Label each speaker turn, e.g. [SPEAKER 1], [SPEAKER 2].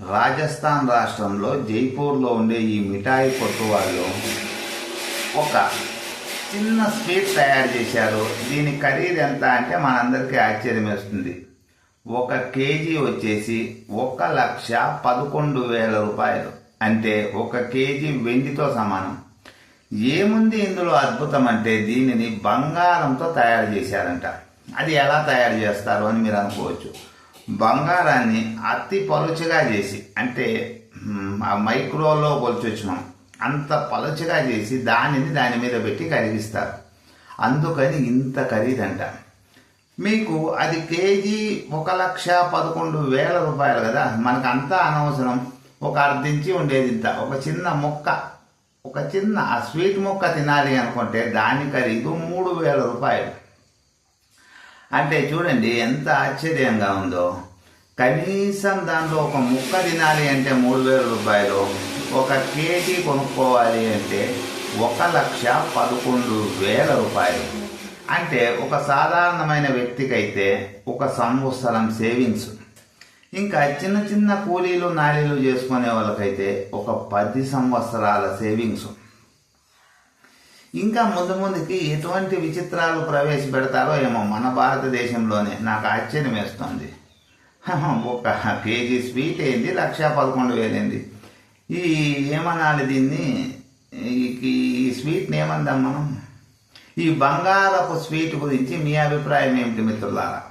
[SPEAKER 1] రాజస్థాన్ రాష్ట్రంలో జైపూర్లో ఉండే ఈ మిఠాయి కొట్టు వాళ్ళు ఒక చిన్న స్వీట్ తయారు చేశారు. దీని ఖరీదు ఎంత అంటే మనందరికీ ఆశ్చర్యం వేస్తుంది ఒక కేజీ వచ్చేసి ఒక లక్ష పదకొండు వేల రూపాయలు. అంటే ఒక కేజీ వెండితో సమానం. ఏముంది ఇందులో అద్భుతం అంటే దీనిని బంగారంతో తయారు చేశారంట. అది ఎలా తయారు చేస్తారు అని మీరు అనుకోవచ్చు. బంగారాన్ని అతి పలుచగా చేసి అంటే మైక్రోలో కొలిచొచ్చు అంత పలుచగా చేసి దానిని దాని మీద పెట్టి కరిగిస్తారు. అందుకని ఇంత ఖరీదంట. మీకు అది కేజీ ఒక లక్ష పదకొండు వేల రూపాయలు కదా? మనకు అంతా అనవసరం. ఒక అర్ధించి ఉండేది ఇంత. ఒక చిన్న మొక్క ఒక చిన్న ఆ స్వీట్ మొక్క తినాలి అనుకుంటే దాని ఖరీదు మూడు వేల రూపాయలు. అంటే చూడండి ఎంత ఆశ్చర్యంగా ఉందో. కనీసం దాంట్లో ఒక ముక్క తినాలి అంటే మూడు వేల రూపాయలు ఒక కేజీ కొనుక్కోవాలి అంటే ఒక లక్ష పదకొండు వేల రూపాయలు. అంటే ఒక సాధారణమైన వ్యక్తికైతే ఒక సంవత్సరం సేవింగ్స్. ఇంకా చిన్న చిన్న కూలీలు నాలీలు చేసుకునే వాళ్ళకైతే ఒక పది సంవత్సరాల సేవింగ్స్. ఇంకా ముందు ముందుకి ఎటువంటి విచిత్రాలు ప్రవేశపెడతారో ఏమో మన భారతదేశంలోనే. నాకు ఆశ్చర్యం వేస్తుంది. ఒక కేజీ స్వీట్ అయింది లక్ష పదకొండు వేలైంది. ఈ ఏమనాలి దీన్ని? ఈ స్వీట్ని ఏమందాం మనం? ఈ బంగారపు స్వీట్ గురించి మీ అభిప్రాయం ఏమిటి మిత్రులారా?